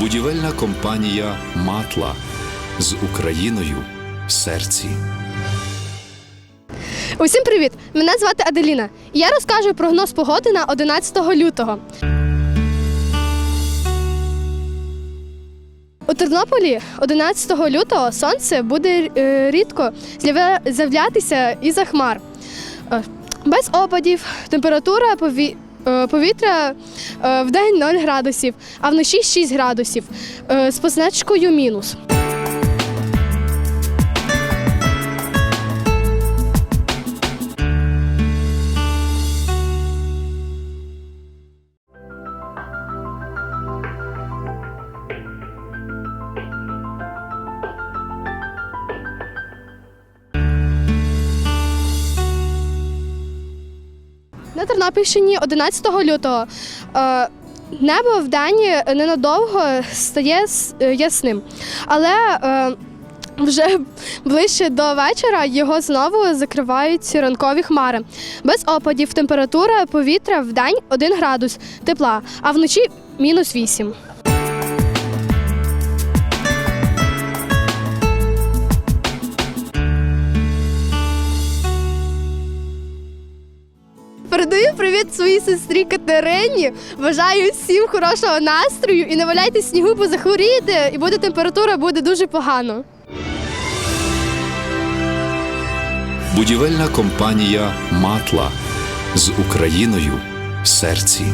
Будівельна компанія Матла з Україною в серці. Усім привіт! Мене звати Аделіна. Я розкажу прогноз погоди на 11 лютого. У Тернополі 11 лютого сонце буде е, рідко з'являтися із-за хмар. Е, Без опадів, температура е, повітря в день 0 градусів, а вночі 6 градусів з позначкою мінус. На Тернопільщині 11 лютого небо в день ненадовго стає е, ясним, але е, вже ближче до вечора його знову закривають ранкові хмари. Без опадів температура повітря в день 1 градус тепла, а вночі мінус 8. Передаю привіт своїй сестрі Катерині. Бажаю всім хорошого настрою і не валяйте снігу, бо захворієте, і буде температура буде дуже погано. Будівельна компанія Матла з Україною в серці.